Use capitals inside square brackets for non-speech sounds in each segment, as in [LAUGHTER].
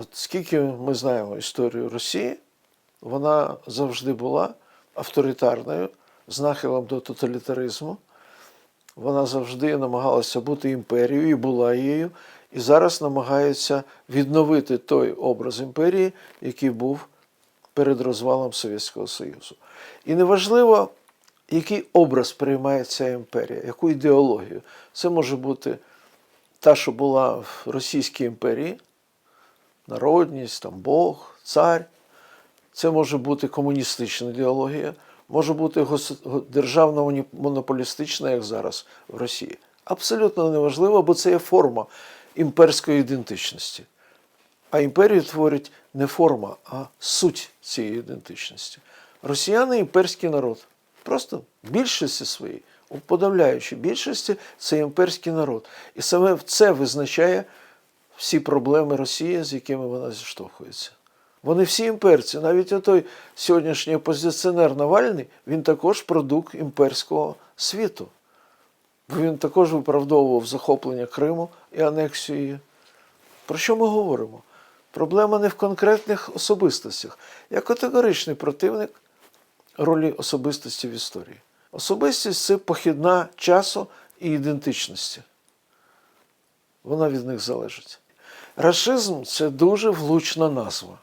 От скільки ми знаємо історію Росії, вона завжди була авторитарною, з нахилом до тоталітаризму. Вона завжди намагалася бути імперією і була її, і зараз намагається відновити той образ імперії, який був перед розвалом Совєтського Союзу. І неважливо, який образ приймає ця імперія, яку ідеологію. Це може бути та, що була в Російській імперії, народність, там Бог, цар. Це може бути комуністична ідеологія, може бути державна монополістична, як зараз в Росії. Абсолютно неважливо, бо це є форма імперської ідентичності. А імперію творить не форма, а суть цієї ідентичності. Росіяни імперський народ. Просто в більшості своїй, у подавляючій більшості, це імперський народ. І саме це визначає всі проблеми Росії, з якими вона зіштовхується. Вони всі імперці. Навіть той сьогоднішній опозиціонер Навальний, він також продукт імперського світу. Бо він також виправдовував захоплення Криму і анексію. Про що ми говоримо? Проблема не в конкретних особистостях. Я категоричний противник ролі особистості в історії. Особистість це похідна часу і ідентичності. Вона від них залежить. Рашизм це дуже влучна назва,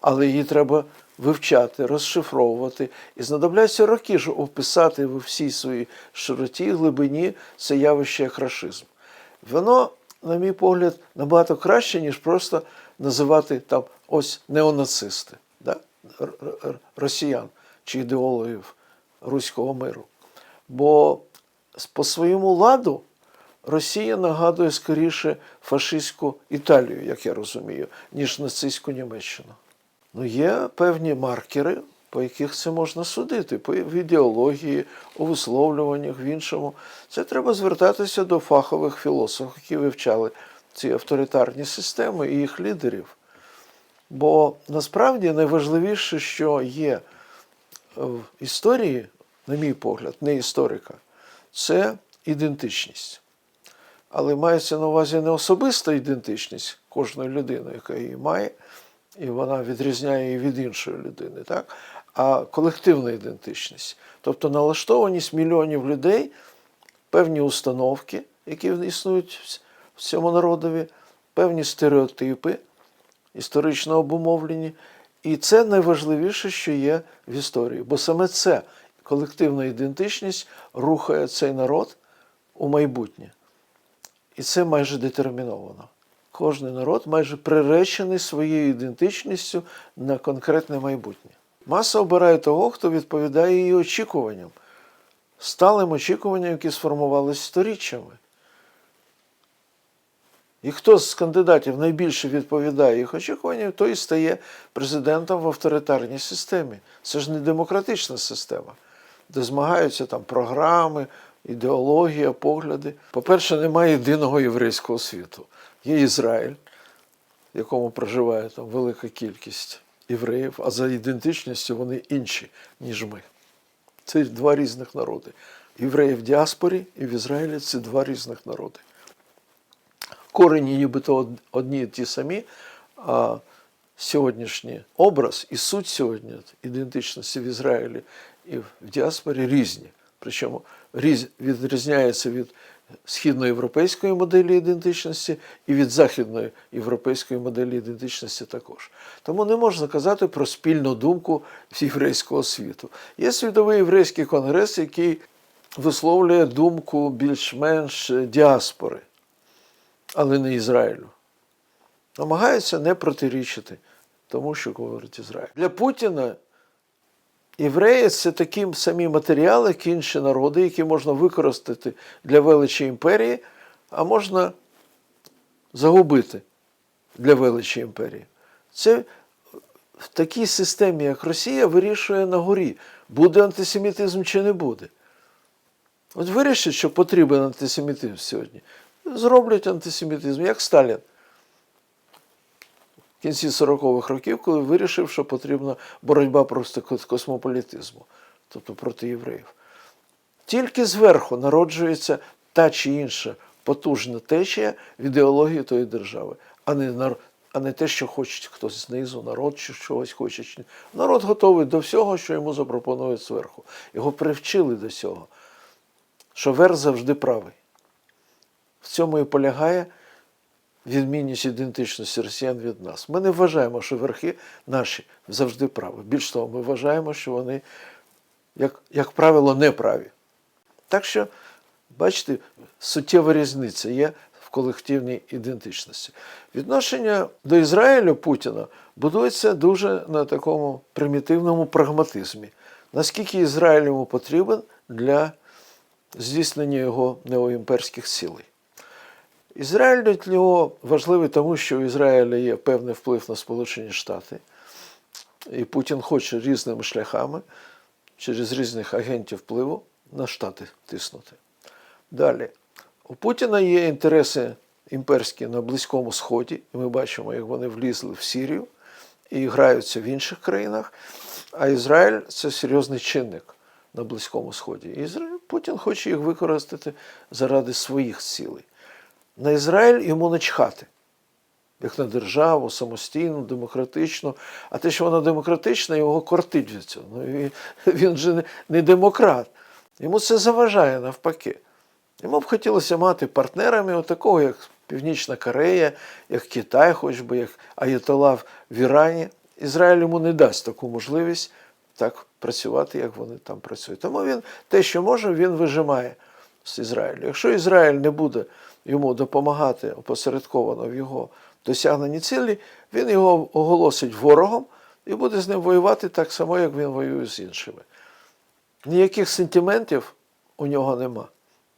але її треба вивчати, розшифровувати. І знадобляться роки, щоб описати в всій своїй широті глибині це явище як рашизм. Воно, на мій погляд, набагато краще, ніж просто називати там ось неонацисти, да? росіян чи ідеологів руського миру. Бо по своєму ладу Росія нагадує скоріше фашистську Італію, як я розумію, ніж нацистську Німеччину. Ну, є певні маркери, по яких це можна судити, по ідеології, у висловлюваннях, в іншому. Це треба звертатися до фахових філософів, які вивчали ці авторитарні системи і їх лідерів. Бо насправді найважливіше, що є в історії, на мій погляд, не історика, це ідентичність. Але мається на увазі не особиста ідентичність кожної людини, яка її має, і вона відрізняє її від іншої людини, так? а колективна ідентичність. Тобто налаштованість мільйонів людей, певні установки, які існують в цьому народові, певні стереотипи, історично обумовлені. І це найважливіше, що є в історії. Бо саме це колективна ідентичність рухає цей народ у майбутнє. І це майже детерміновано. Кожний народ майже приречений своєю ідентичністю на конкретне майбутнє. Маса обирає того, хто відповідає її очікуванням, сталим очікуванням, які сформувалися сторіччями. І хто з кандидатів найбільше відповідає їх очікуванням, той і стає президентом в авторитарній системі. Це ж не демократична система, де змагаються там програми, ідеологія, погляди. По-перше, немає єдиного єврейського світу. Є Ізраїль, в якому проживає там велика кількість євреїв, а за ідентичністю вони інші, ніж ми. Це два різних народи. Євреї в діаспорі і в Ізраїлі це два різних народи корені нібито одні і ті самі, а сьогоднішній образ і суть сьогодні ідентичності в Ізраїлі і в діаспорі різні. Причому відрізняється від східноєвропейської моделі ідентичності і від західної європейської моделі ідентичності також. Тому не можна казати про спільну думку єврейського світу. Є світовий єврейський конгрес, який висловлює думку більш-менш діаспори але не Ізраїлю. Намагається не протирічити тому, що говорить Ізраїль. Для Путіна євреї це такі самі матеріали, як інші народи, які можна використати для величі імперії, а можна загубити для величі імперії. Це в такій системі, як Росія, вирішує на горі, буде антисемітизм чи не буде. От вирішить, що потрібен антисемітизм сьогодні. Зроблять антисемітизм, як Сталін. Кінці 40-х років, коли вирішив, що потрібна боротьба просто космополітизму, тобто проти євреїв. Тільки зверху народжується та чи інша потужна течія в ідеології тої держави, а не, а не те, що хоче хтось знизу, народ чи чогось хоче. Народ готовий до всього, що йому запропонують зверху. Його привчили до цього, що верх завжди правий. В цьому і полягає відмінність ідентичності росіян від нас. Ми не вважаємо, що верхи наші завжди праві. Більш того, ми вважаємо, що вони, як, як правило, неправі. Так що, бачите, суттєва різниця є в колективній ідентичності. Відношення до Ізраїлю Путіна будується дуже на такому примітивному прагматизмі. Наскільки Ізраїль йому потрібен для здійснення його неоімперських цілей. Ізраїль для нього важливий тому, що у Ізраїля є певний вплив на Сполучені Штати, і Путін хоче різними шляхами через різних агентів впливу на Штати тиснути. Далі. У Путіна є інтереси імперські на Близькому Сході, і ми бачимо, як вони влізли в Сірію і граються в інших країнах. А Ізраїль це серйозний чинник на Близькому Сході. І Путін хоче їх використати заради своїх цілей. На Ізраїль йому начхати, як на державу, самостійну, демократичну. А те, що вона демократична, його кортить від цього. Ну, і [LAUGHS] він же не- демократ. Йому це заважає навпаки. Йому б хотілося мати партнерами такого, як Північна Корея, як Китай, хоч би, як Аятолла в Ірані. Ізраїль йому не дасть таку можливість так працювати, як вони там працюють. Тому він те, що може, він вижимає з Ізраїлю. Якщо Ізраїль не буде йому допомагати опосередковано в його досягненні цілі, він його оголосить ворогом і буде з ним воювати так само, як він воює з іншими. Ніяких сентиментів у нього нема,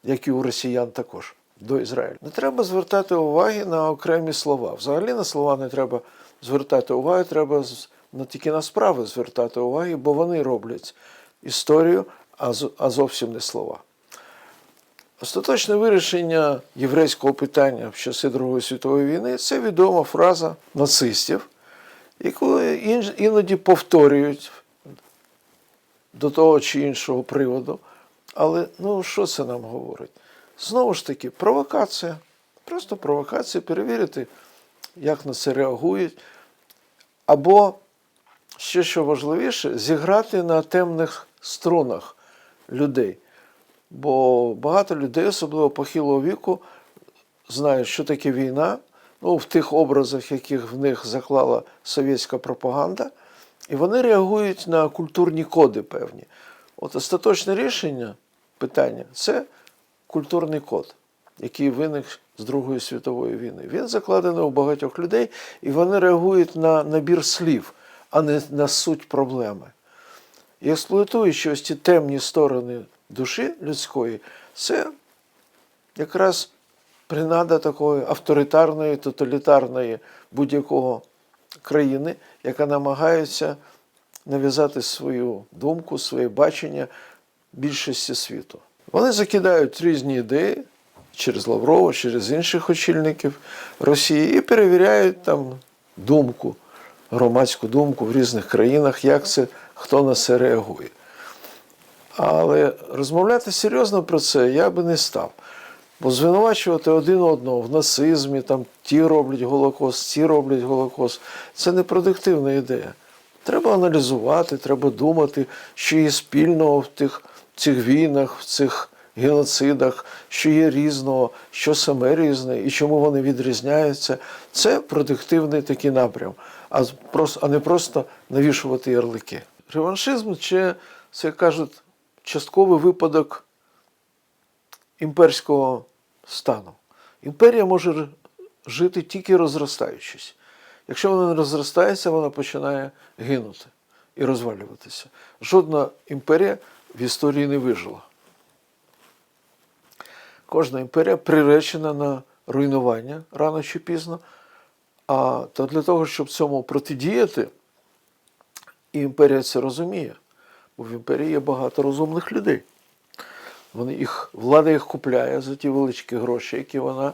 як і у росіян також до Ізраїлю. Не треба звертати уваги на окремі слова. Взагалі на слова не треба звертати уваги, треба на, тільки на справи звертати уваги, бо вони роблять історію, а зовсім не слова. Остаточне вирішення єврейського питання в часи Другої світової війни це відома фраза нацистів, яку іноді повторюють до того чи іншого приводу. Але ну що це нам говорить? Знову ж таки, провокація. Просто провокація, перевірити, як на це реагують. Або, ще що важливіше, зіграти на темних струнах людей. Бо багато людей, особливо похилого віку, знають, що таке війна, ну, в тих образах, яких в них заклала совєтська пропаганда, і вони реагують на культурні коди певні. От остаточне рішення питання це культурний код, який виник з Другої світової війни. Він закладений у багатьох людей, і вони реагують на набір слів, а не на суть проблеми. І експлуатуючи ось ці темні сторони душі людської, це якраз принада такої авторитарної, тоталітарної будь-якого країни, яка намагається нав'язати свою думку, своє бачення більшості світу. Вони закидають різні ідеї через Лаврова, через інших очільників Росії і перевіряють там думку, громадську думку в різних країнах, як це, хто на це реагує. Але розмовляти серйозно про це я би не став. Бо звинувачувати один одного в нацизмі, там ті роблять Голокост, ці роблять Голокост це не продуктивна ідея. Треба аналізувати, треба думати, що є спільного в тих цих війнах, в цих геноцидах, що є різного, що саме різне і чому вони відрізняються. Це продуктивний такий напрям, а, з- прос- а не просто навішувати ярлики. Реваншизм чи, це кажуть, частковий випадок імперського стану. Імперія може жити тільки розростаючись. Якщо вона не розростається, вона починає гинути і розвалюватися. Жодна імперія в історії не вижила. Кожна імперія приречена на руйнування рано чи пізно. А то для того, щоб цьому протидіяти, і імперія це розуміє, в імперії є багато розумних людей. Вони їх, влада їх купляє за ті величкі гроші, які вона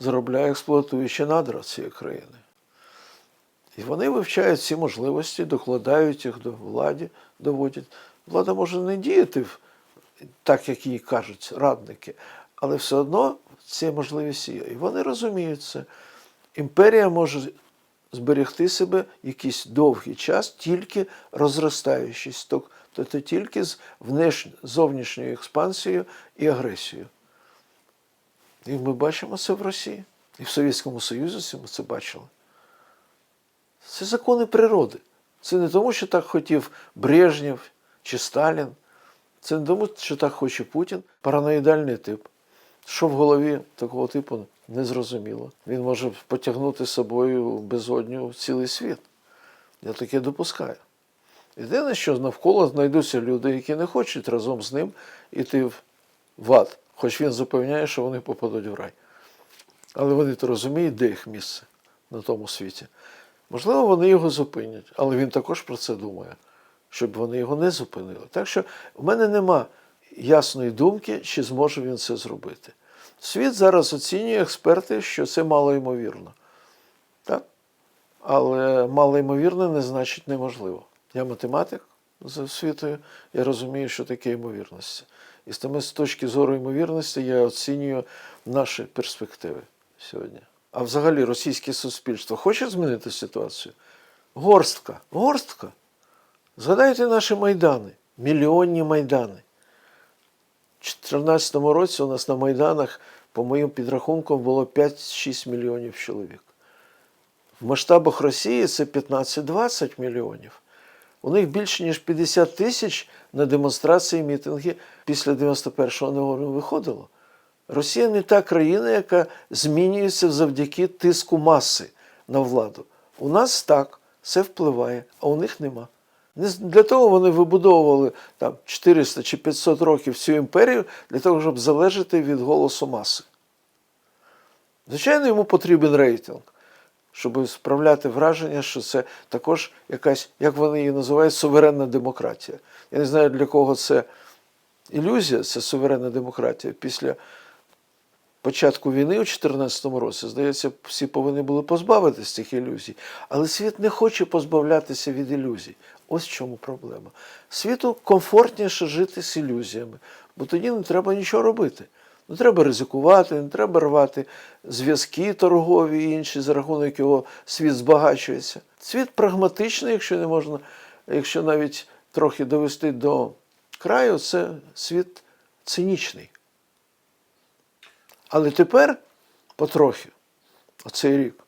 заробляє, експлуатуючи надра цієї країни. І вони вивчають ці можливості, докладають їх до владі, доводять. Влада може не діяти так, як їй кажуть радники, але все одно ці можливості є. І вони розуміють це. Імперія може зберегти себе якийсь довгий час, тільки розростаючись, тобто тільки з зовнішньою експансією і агресією. І ми бачимо це в Росії. І в Совєтському Союзі ми це бачили. Це закони природи. Це не тому, що так хотів Брежнєв чи Сталін. Це не тому, що так хоче Путін. Параноїдальний тип. Що в голові такого типу незрозуміло. Він може потягнути з собою безодню цілий світ. Я таке допускаю. Єдине, що навколо знайдуться люди, які не хочуть разом з ним іти в ад, хоч він запевняє, що вони попадуть в рай. Але вони то розуміють, де їх місце на тому світі. Можливо, вони його зупинять, але він також про це думає, щоб вони його не зупинили. Так що в мене нема ясної думки, чи зможе він це зробити. Світ зараз оцінює експерти, що це малоймовірно. Так? Але малоймовірно не значить неможливо. Я математик за освітою, я розумію, що таке ймовірності. І саме з точки зору ймовірності я оцінюю наші перспективи сьогодні. А взагалі російське суспільство хоче змінити ситуацію? Горстка. Горстка. Згадайте наші майдани, мільйонні майдани. У 2014 році у нас на Майданах, по моїм підрахункам, було 5-6 мільйонів чоловік. В масштабах Росії це 15-20 мільйонів. У них більше ніж 50 тисяч на демонстрації, мітинги після 91-го не виходило. Росія не та країна, яка змінюється завдяки тиску маси на владу. У нас так, це впливає, а у них нема. Не для того вони вибудовували там 400 чи 500 років цю імперію, для того, щоб залежати від голосу маси. Звичайно, йому потрібен рейтинг, щоб справляти враження, що це також якась, як вони її називають, суверенна демократія. Я не знаю, для кого це ілюзія, це суверенна демократія. Після початку війни у 2014 році, здається, всі повинні були позбавитися цих ілюзій. Але світ не хоче позбавлятися від ілюзій. Ось в чому проблема. Світу комфортніше жити з ілюзіями, бо тоді не треба нічого робити. Не треба ризикувати, не треба рвати зв'язки торгові і інші, за рахунок якого світ збагачується. Світ прагматичний, якщо не можна, якщо навіть трохи довести до краю, це світ цинічний. Але тепер, потрохи, оцей рік,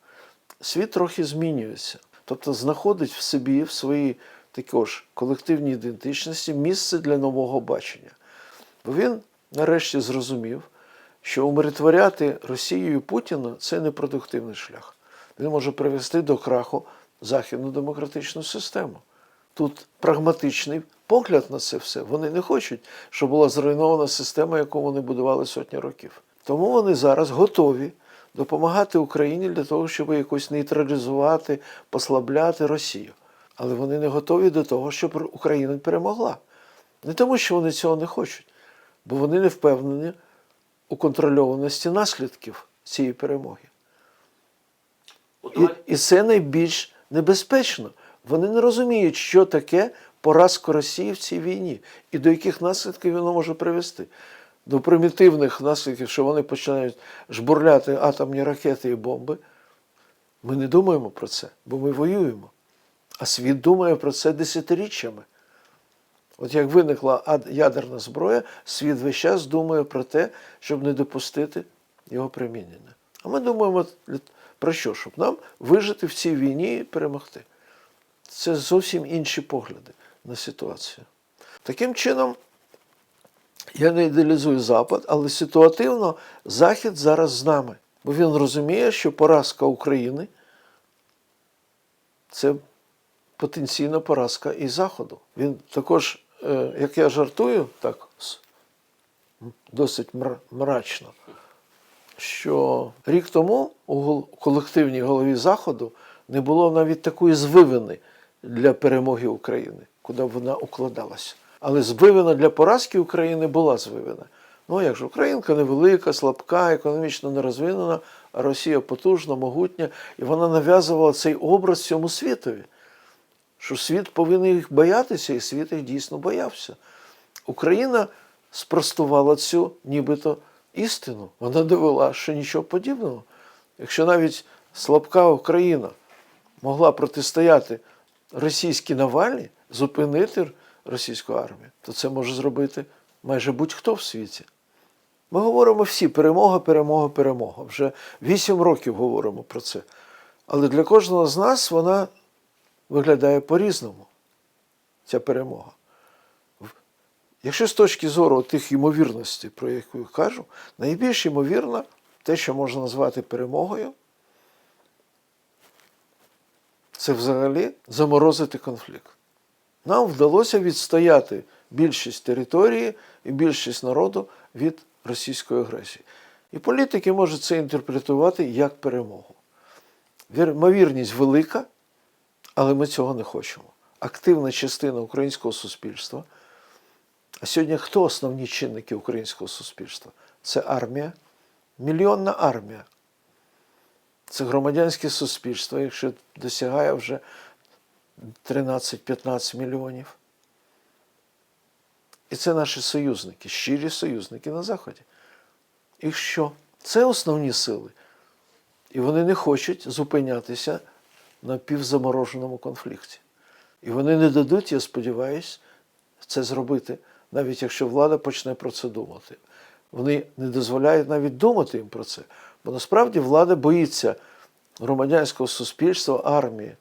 світ трохи змінюється. Тобто знаходить в собі, в своїй також колективній ідентичності місце для нового бачення. Бо він нарешті зрозумів, що умиротворяти Росією Путіна це непродуктивний шлях. Він може привести до краху західну демократичну систему. Тут прагматичний погляд на це все. Вони не хочуть, щоб була зруйнована система, яку вони будували сотні років. Тому вони зараз готові допомагати Україні для того, щоб якось нейтралізувати, послабляти Росію. Але вони не готові до того, щоб Україна перемогла. Не тому, що вони цього не хочуть, бо вони не впевнені у контрольованості наслідків цієї перемоги. І, і це найбільш небезпечно. Вони не розуміють, що таке поразка Росії в цій війні і до яких наслідків воно може привести. До примітивних наслідків, що вони починають жбурляти атомні ракети і бомби. Ми не думаємо про це, бо ми воюємо. А світ думає про це десятиріччями. От як виникла ядерна зброя, світ весь час думає про те, щоб не допустити його примінення. А ми думаємо про що? Щоб нам вижити в цій війні і перемогти. Це зовсім інші погляди на ситуацію. Таким чином, я не ідеалізую Запад, але ситуативно Захід зараз з нами. Бо він розуміє, що поразка України це потенційна поразка і Заходу. Він також, е, як я жартую, так досить мрачно, що рік тому у колективній голові Заходу не було навіть такої звивини для перемоги України, куди вона укладалася. Але звивина для поразки України була звивина. Ну як ж, Українка невелика, слабка, економічно нерозвинена, а Росія потужна, могутня, і вона нав'язувала цей образ цьому світові. Що світ повинен їх боятися, і світ їх дійсно боявся. Україна спростувала цю нібито істину. Вона довела, що нічого подібного. Якщо навіть слабка Україна могла протистояти російській Навальні, зупинити російську армію, то це може зробити майже будь-хто в світі. Ми говоримо всі перемога, перемога, перемога. Вже вісім років говоримо про це. Але для кожного з нас вона виглядає по-різному, ця перемога. Якщо з точки зору тих ймовірностей, про яку я кажу, найбільш ймовірно те, що можна назвати перемогою, це взагалі заморозити конфлікт. Нам вдалося відстояти більшість території і більшість народу від російської агресії. І політики можуть це інтерпретувати як перемогу. Ймовірність велика, але ми цього не хочемо. Активна частина українського суспільства. А сьогодні хто основні чинники українського суспільства? Це армія, мільйонна армія. Це громадянське суспільство, якщо досягає вже 13-15 мільйонів. І це наші союзники, щирі союзники на Заході. І що? Це основні сили. І вони не хочуть зупинятися на півзамороженому конфлікті. І вони не дадуть, я сподіваюся, це зробити, навіть якщо влада почне про це думати. Вони не дозволяють навіть думати їм про це. Бо насправді влада боїться громадянського суспільства, армії,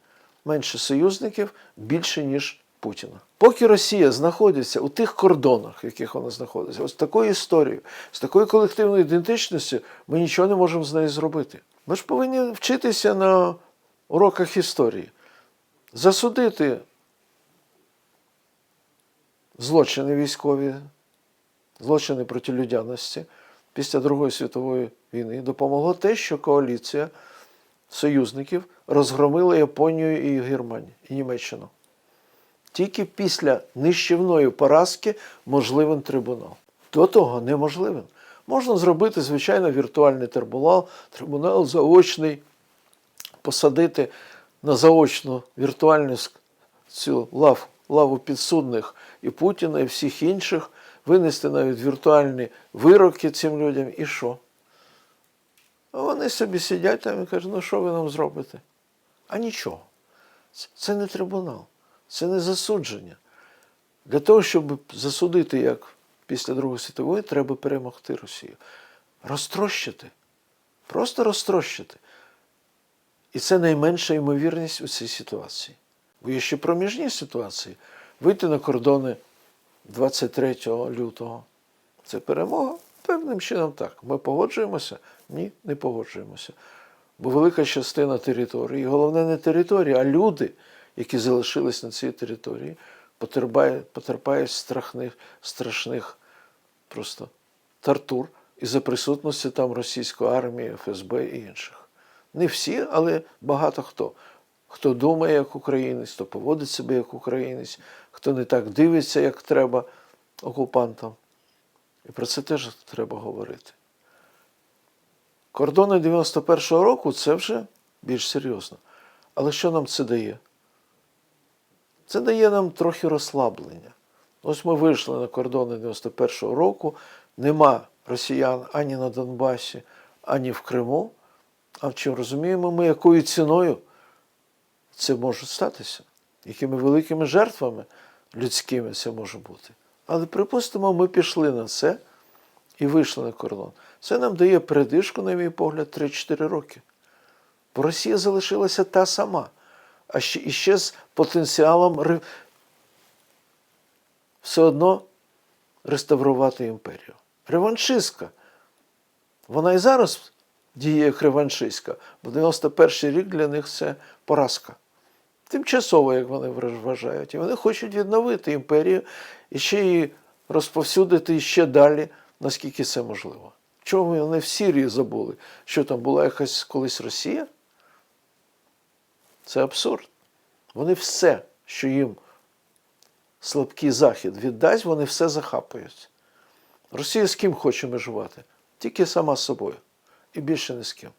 менше союзників, більше, ніж Путіна. Поки Росія знаходиться у тих кордонах, в яких вона знаходиться, ось такою історією, з такою колективною ідентичністю, ми нічого не можемо з нею зробити. Ми ж повинні вчитися на уроках історії, засудити злочини військові, злочини проти людяності після Другої світової війни допомогло те, що коаліція союзників розгромила Японію і Германію і Німеччину. Тільки після нищівної поразки можливий трибунал. До того неможливим. Можна зробити, звичайно, віртуальний трибунал, трибунал заочний, посадити на заочну віртуальну цю лав, лаву підсудних і Путіна, і всіх інших, винести навіть віртуальні вироки цим людям, і що? А вони собі сидять там і кажуть, ну що ви нам зробите? А нічого. Це- не трибунал, це не засудження. Для того, щоб засудити, як після Другої світової, треба перемогти Росію. Розтрощити. Просто розтрощити. І це найменша ймовірність у цій ситуації. Бо є ще проміжні ситуації. Вийти на кордони 23 лютого. Це перемога? Певним чином так. Ми погоджуємося? Ні, не погоджуємося. Бо велика частина території, і головне не територія, а люди, які залишились на цій території, потерпають, потерпають страшних, страшних просто тортур із-за присутності там російської армії, ФСБ і інших. Не всі, але багато хто. Хто думає як українець, хто поводить себе як українець, хто не так дивиться, як треба окупантам. І про це теж треба говорити. Кордони 91-го року це вже більш серйозно. Але що нам це дає? Це дає нам трохи розслаблення. Ось ми вийшли на кордони 91-го року, нема росіян ані на Донбасі, ані в Криму. А чи розуміємо ми, якою ціною це може статися? Якими великими жертвами людськими це може бути? Але припустимо, ми пішли на це і вийшли на кордон. Це нам дає передишку, на мій погляд, 3-4 роки. Бо Росія залишилася та сама, а ще і ще з потенціалом все одно реставрувати імперію. Реваншистка. Вона і зараз діє як реваншистська, бо 91 рік для них це поразка. Тимчасово, як вони вважають. І вони хочуть відновити імперію і ще її розповсюдити ще далі, наскільки це можливо. Чому вони в Сирії забули, що там була якась колись Росія? Це абсурд. Вони все, що їм слабкий захід віддасть, вони все захапають. Росія з ким хоче межувати? Тільки сама з собою. І більше ні з ким.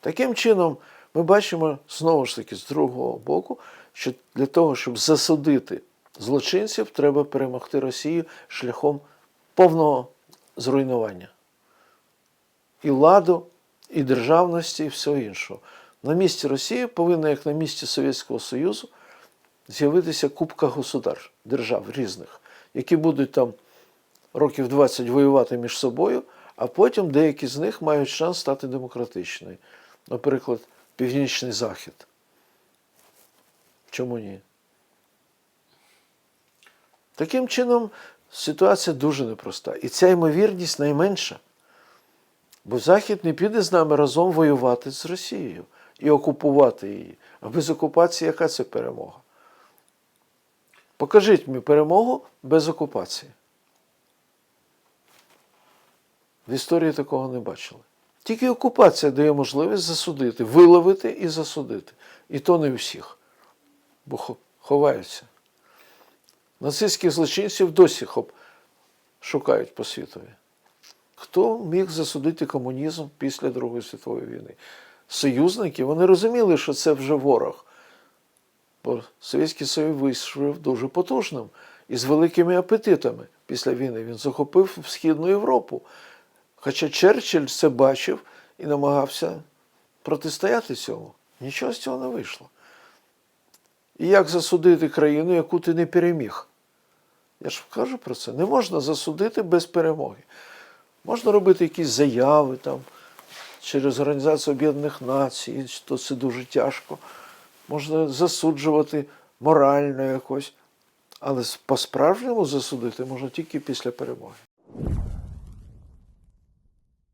Таким чином, ми бачимо знову ж таки з другого боку, що для того, щоб засудити злочинців, треба перемогти Росію шляхом повного зруйнування. І ладу, і державності, і всього іншого. На місці Росії повинна, як на місці Совєтського Союзу, з'явитися купка государств, держав різних, які будуть там років 20 воювати між собою, а потім деякі з них мають шанс стати демократичною. Наприклад, Північний Захід. Чому ні? Таким чином, ситуація дуже непроста. І ця ймовірність найменша. Бо Захід не піде з нами разом воювати з Росією і окупувати її. А без окупації яка це перемога? Покажіть мені перемогу без окупації. В історії такого не бачили. Тільки окупація дає можливість засудити, виловити і засудити. І то не всіх, бо ховаються. Нацистських злочинців досі хоп, шукають по світові. Хто міг засудити комунізм після Другої світової війни? Союзники, вони розуміли, що це вже ворог. Бо Совєтський Союз вийшов дуже потужним і з великими апетитами після війни. Він захопив Східну Європу. Хоча Черчилль це бачив і намагався протистояти цьому. Нічого з цього не вийшло. І як засудити країну, яку ти не переміг? Я ж кажу про це. Не можна засудити без перемоги. Можна робити якісь заяви там через Організацію Об'єднаних Націй, то це дуже тяжко. Можна засуджувати морально якось. Але по-справжньому засудити можна тільки після перемоги.